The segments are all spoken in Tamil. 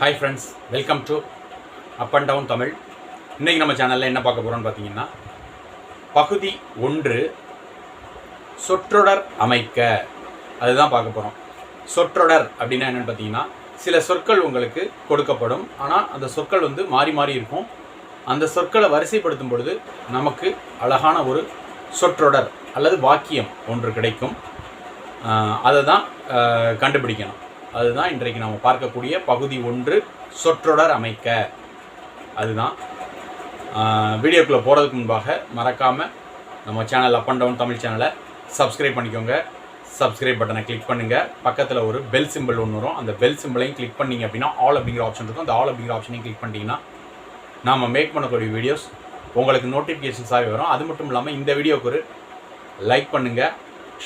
Hi friends welcome to up and down Tamil இன்றைக்கி நம்ம சேனலில் என்ன பார்க்க போகிறோம்னு பார்த்தீங்கன்னா பகுதி ஒன்று சொற்றொடர் அமைக்க. அதுதான் பார்க்க போகிறோம் சொற்றொடர் அப்படின்னா என்னென்னு பார்த்தீங்கன்னா சில சொற்கள் உங்களுக்கு கொடுக்கப்படும். ஆனால் அந்த சொற்கள் வந்து மாறி மாறி இருக்கும். அந்த சொற்களை வரிசைப்படுத்தும் பொழுது நமக்கு அழகான ஒரு சொற்றொடர் அல்லது வாக்கியம் ஒன்று கிடைக்கும். அதை தான் கண்டுபிடிக்கணும். அதுதான் இன்றைக்கு நாம் பார்க்கக்கூடிய பகுதி ஒன்று சொற்றொடர் அமைக்க. அதுதான். வீடியோக்குள்ளே போகிறதுக்கு முன்பாக மறக்காமல் நம்ம channel up and down Tamil சேனலை சப்ஸ்கிரைப் பண்ணிக்கோங்க. சப்ஸ்கிரைப் பட்டனை கிளிக் பண்ணுங்கள் பக்கத்தில் ஒரு பெல் சிம்பிள் ஒன்று வரும். அந்த பெல் சிம்பிளையும் கிளிக் பண்ணீங்க அப்படின்னா ஆல் அப்படிங்கிற ஆப்ஷன் இருக்கும். அந்த ஆல் அப்படிங்கிற ஆப்ஷனையும் கிளிக் பண்ணிட்டீங்கன்னா நாம் மேக் பண்ணக்கூடிய வீடியோஸ் உங்களுக்கு நோட்டிஃபிகேஷன்ஸாகவே வரும். அது மட்டும் இல்லாமல் இந்த வீடியோவுக்கு ஒரு லைக் பண்ணுங்கள்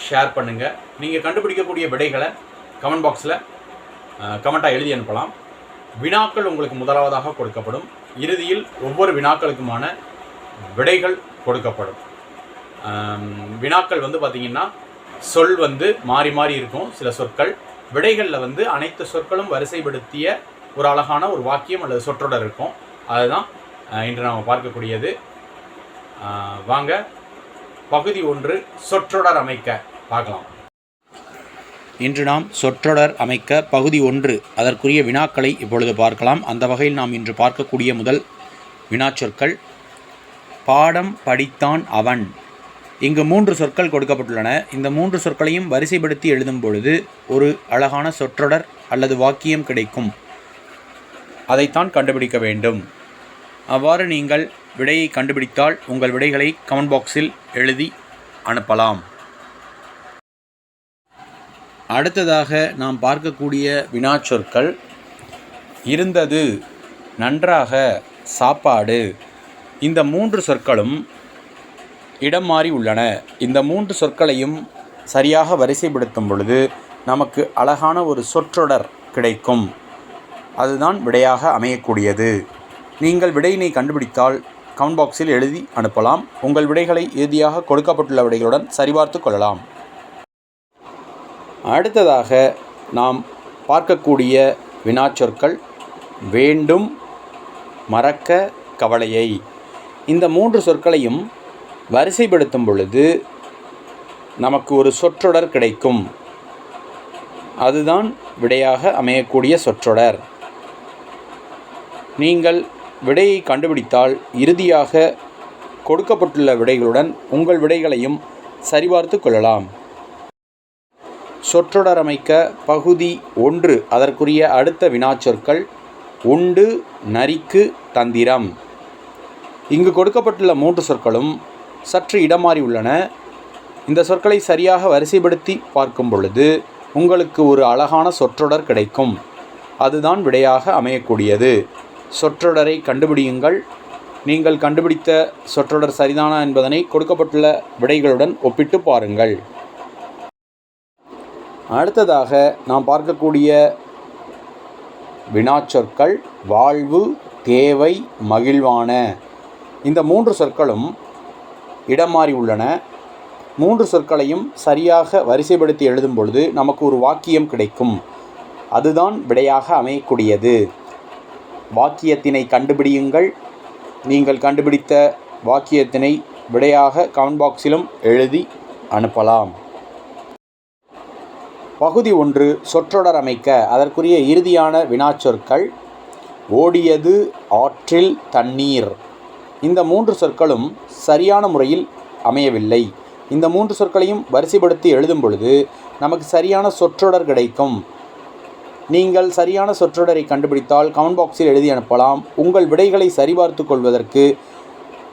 ஷேர் பண்ணுங்கள் நீங்கள் கண்டுபிடிக்கக்கூடிய விடைகளை கமெண்ட் பாக்ஸில் கமெண்ட்டாக எழுதி அனுப்பலாம். வினாக்கள் உங்களுக்கு முதலாவதாக கொடுக்கப்படும். இறுதியில் ஒவ்வொரு வினாக்களுக்குமான விடைகள் கொடுக்கப்படும். வினாக்கள் வந்து பார்த்திங்கன்னா சொல் வந்து மாறி மாறி இருக்கும். சில சொற்கள் விடைகளில் வந்து அனைத்து சொற்களும் வரிசைப்படுத்திய ஒரு அழகான ஒரு வாக்கியம் அல்லது சொற்றொடர் இருக்கும். அதுதான் இன்று நாம் பார்க்கக்கூடியது. வாங்க பகுதி ஒன்று சொற்றொடர் அமைக்க பார்க்கலாம். இன்று நாம் சொற்றொடர் அமைக்க பகுதி ஒன்று அதற்குரிய வினாக்களை இப்பொழுது பார்க்கலாம். அந்த வகையில் நாம் இன்று பார்க்கக்கூடிய முதல் வினாச்சொற்கள் பாடம் படித்தான் அவன். இங்கு மூன்று சொற்கள் கொடுக்கப்பட்டுள்ளன. இந்த மூன்று சொற்களையும் வரிசைப்படுத்தி எழுதும் பொழுது ஒரு அழகான சொற்றொடர் அல்லது வாக்கியம் கிடைக்கும். அதைத்தான் கண்டுபிடிக்க வேண்டும். அவ்வாறு நீங்கள் விடையை கண்டுபிடித்தால் உங்கள் விடைகளை கமெண்ட் பாக்ஸில் எழுதி அனுப்பலாம். அடுத்ததாக நாம் பார்க்கக்கூடிய வினாச்சொற்கள். இருந்தது நன்றாக சாப்பாடு. இந்த மூன்று சொற்களும் இடம் மாறி உள்ளன. இந்த மூன்று சொற்களையும் சரியாக வரிசைப்படுத்தும் பொழுது நமக்கு அழகான ஒரு சொற்றொடர் கிடைக்கும். அதுதான் விடையாக அமையக்கூடியது. நீங்கள் விடையினை கண்டுபிடித்தால் கமெண்ட் பாக்ஸில் எழுதி அனுப்பலாம். உங்கள் விடைகளை இறுதியாக கொடுக்கப்பட்டுள்ள விடைகளுடன் சரிபார்த்து கொள்ளலாம். அடுத்ததாக நாம் பார்க்கக்கூடிய வினாச்சொற்கள் வேண்டும் மறக்க கவலையை. இந்த மூன்று சொற்களையும் வரிசைப்படுத்தும் பொழுது நமக்கு ஒரு சொற்றொடர் கிடைக்கும். அதுதான் விடையாக அமையக்கூடிய சொற்றொடர். நீங்கள் விடையை கண்டுபிடித்தால் இறுதியாக கொடுக்கப்பட்டுள்ள விடைகளுடன் உங்கள் விடைகளையும் சரிபார்த்து கொள்ளலாம். சொற்றொடர் அமைக்க பகுதி ஒன்று அதற்குரிய அடுத்த வினாச்சொற்கள் உண்டு நரிக்கு தந்திரம். இங்கு கொடுக்கப்பட்டுள்ள மூன்று சொற்களும் சற்று இடமாறி உள்ளன. இந்த சொற்களை சரியாக வரிசைப்படுத்தி பார்க்கும் பொழுது உங்களுக்கு ஒரு அழகான சொற்றொடர் கிடைக்கும். அதுதான் விடையாக அமையக்கூடியது. சொற்றொடரை கண்டுபிடியுங்கள். நீங்கள் கண்டுபிடித்த சொற்றொடர் சரிதானா என்பதனை கொடுக்கப்பட்டுள்ள விடைகளுடன் ஒப்பிட்டு பாருங்கள். அடுத்ததாக நாம் பார்க்கக்கூடிய வினாச்சொற்கள் வாழ்வு தேவை மகிழ்வான. இந்த மூன்று சொற்களும் இடம் மாறி உள்ளன. மூன்று சொற்களையும் சரியாக வரிசைப்படுத்தி எழுதும் பொழுது நமக்கு ஒரு வாக்கியம் கிடைக்கும். அதுதான் விடையாக அமையக்கூடியது. வாக்கியத்தினை கண்டுபிடியுங்கள். நீங்கள் கண்டுபிடித்த வாக்கியத்தினை விடையாக கமெண்ட் பாக்ஸிலும் எழுதி அனுப்பலாம். பகுதி ஒன்று சொற்றொடர் அமைக்க அதற்குரிய இறுதியான வினாச்சொற்கள் ஓடியது ஆற்றில் தண்ணீர் இந்த மூன்று சொற்களும் சரியான முறையில் அமையவில்லை. இந்த மூன்று சொற்களையும் வரிசைப்படுத்தி எழுதும் பொழுது நமக்கு சரியான சொற்றொடர் கிடைக்கும். நீங்கள் சரியான சொற்றொடரை கண்டுபிடித்தால் கமெண்ட் பாக்ஸில் எழுதி அனுப்பலாம். உங்கள் விடைகளை சரிபார்த்து கொள்வதற்கு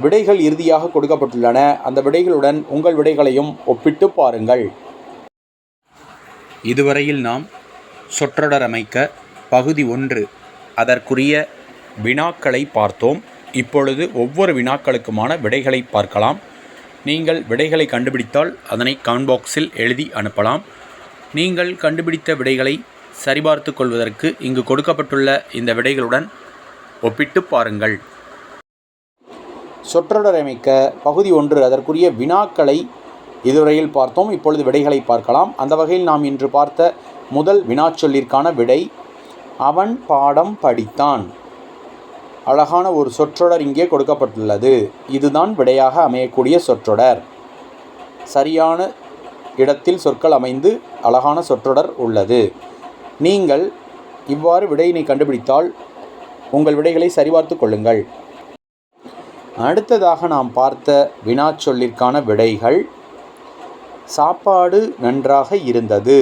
விடைகள் இறுதியாக கொடுக்கப்பட்டுள்ளன. அந்த விடைகளுடன் உங்கள் விடைகளையும் ஒப்பிட்டு பாருங்கள். இதுவரையில் நாம் சொற்றொடர் அமைக்க பகுதி ஒன்று அதற்குரிய வினாக்களை பார்த்தோம். இப்பொழுது ஒவ்வொரு வினாக்களுக்குமான விடைகளை பார்க்கலாம். நீங்கள் விடைகளை கண்டுபிடித்தால் அதனை கமெண்ட் பாக்ஸில் எழுதி அனுப்பலாம். நீங்கள் கண்டுபிடித்த விடைகளை சரிபார்த்து கொள்வதற்கு இங்கு கொடுக்கப்பட்டுள்ள இந்த விடைகளுடன் ஒப்பிட்டு பாருங்கள். சொற்றொடர் அமைக்க பகுதி ஒன்று அதற்குரிய வினாக்களை இதுவரையில் பார்த்தோம். இப்பொழுது விடைகளை பார்க்கலாம். அந்த வகையில் நாம் இன்று பார்த்த முதல் வினாச்சொல்லிற்கான விடை அவன் பாடம் படித்தான். அழகான ஒரு சொற்றொடர் இங்கே கொடுக்கப்பட்டுள்ளது. இதுதான் விடையாக அமையக்கூடிய சொற்றொடர். சரியான இடத்தில் சொற்கள் அமைந்து அழகான சொற்றொடர் உள்ளது. நீங்கள் இவ்வாறு விடையினை கண்டுபிடித்தால் உங்கள் விடைகளை சரிபார்த்து கொள்ளுங்கள். அடுத்ததாக நாம் பார்த்த வினாச்சொல்லிற்கான விடைகள் சாப்பாடு நன்றாக இருந்தது.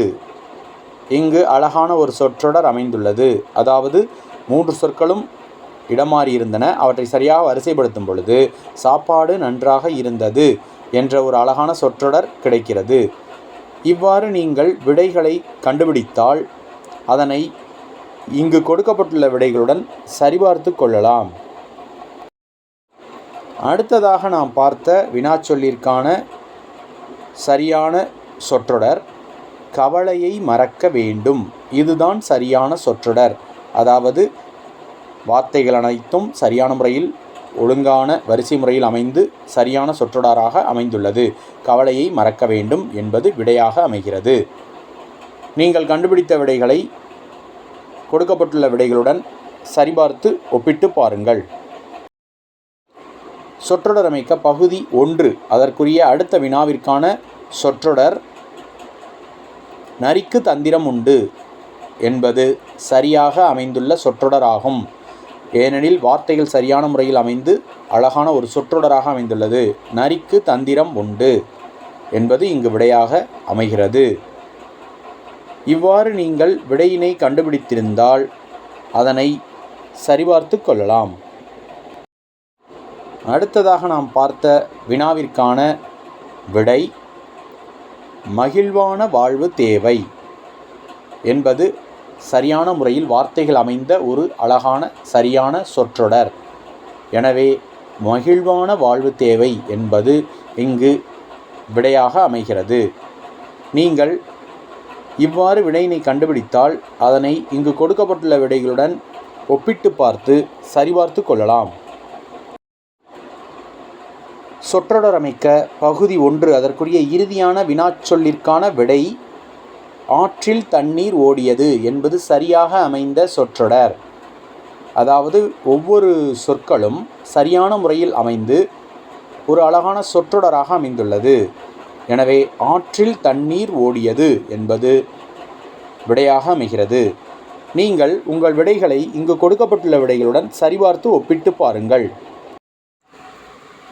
இங்கு அழகான ஒரு சொற்றொடர் அமைந்துள்ளது. அதாவது மூன்று சொற்களும் இடமாறி இருந்தன. அவற்றை சரியாக வரிசைப்படுத்தும் பொழுது சாப்பாடு நன்றாக இருந்தது என்ற ஒரு அழகான சொற்றொடர் கிடைக்கிறது. இவ்வாறு நீங்கள் விடைகளை கண்டுபிடித்தால் அதனை இங்கு கொடுக்கப்பட்டுள்ள விடைகளுடன் சரிபார்த்து கொள்ளலாம். அடுத்ததாக நாம் பார்த்த வினாச்சொல்லிற்கான சரியான சொற்றொடர். கவலையை மறக்க வேண்டும். இதுதான் சரியான சொற்றொடர். அதாவது வார்த்தைகள் அனைத்தும் சரியான முறையில் ஒழுங்கான வரிசை முறையில் அமைந்து சரியான சொற்றொடராக அமைந்துள்ளது. கவலையை மறக்க வேண்டும் என்பது விடையாக அமைகிறது. நீங்கள் கண்டுபிடித்த விடைகளை கொடுக்கப்பட்டுள்ள விடைகளுடன் சரிபார்த்து ஒப்பிட்டு பாருங்கள். சொற்றொடர் அமைக்க பகுதி ஒன்று அதற்குரிய அடுத்த வினாவிற்கான சொற்றொடர் நரிக்கு தந்திரம் உண்டு என்பது சரியாக அமைந்துள்ள சொற்றொடராகும். ஏனெனில் வார்த்தைகள் சரியான முறையில் அமைந்து அழகான ஒரு சொற்றொடராக அமைந்துள்ளது. நரிக்கு தந்திரம் உண்டு என்பது இங்கு விடையாக அமைகிறது. இவ்வாறு நீங்கள் விடையினை கண்டுபிடித்திருந்தால் அதனை சரிபார்த்து கொள்ளலாம். அடுத்ததாக நாம் பார்த்த வினாவிற்கான விடை மகிழ்வான வாழ்வு தேவை என்பது சரியான முறையில் வார்த்தைகள் அமைந்த ஒரு அழகான சரியான சொற்றொடர். எனவே மகிழ்வான வாழ்வு தேவை என்பது இங்கு விடையாக அமைகிறது. நீங்கள் இவ்வாறு விடையினை கண்டுபிடித்தால் அதனை இங்கு கொடுக்கப்பட்டுள்ள விடைகளுடன் ஒப்பிட்டு பார்த்து சரிபார்த்து கொள்ளலாம். சொற்றொடர் அமைக்க பகுதி ஒன்று அதற்குரிய இறுதியான வினாச்சொல்லிற்கான விடை ஆற்றில் தண்ணீர் ஓடியது என்பது சரியாக அமைந்த சொற்றொடர். அதாவது ஒவ்வொரு சொற்களும் சரியான முறையில் அமைந்து ஒரு அழகான சொற்றொடராக அமைந்துள்ளது. எனவே ஆற்றில் தண்ணீர் ஓடியது என்பது விடையாக அமைகிறது. நீங்கள் உங்கள் விடைகளை இங்கு கொடுக்கப்பட்டுள்ள விடைகளுடன் சரிபார்த்து ஒப்பிட்டு பாருங்கள்.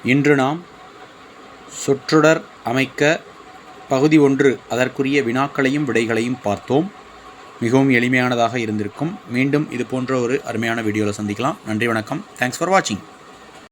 இன்று நாம் சொற்றொடர் அமைக்க பகுதி ஒன்று அதற்குரிய வினாக்களையும் விடைகளையும் பார்த்தோம். மிகவும் எளிமையானதாக இருந்திருக்கும். மீண்டும் இது போன்ற ஒரு அருமையான வீடியோவில் சந்திக்கலாம். நன்றி வணக்கம். தேங்க்ஸ் ஃபார் வாட்சிங்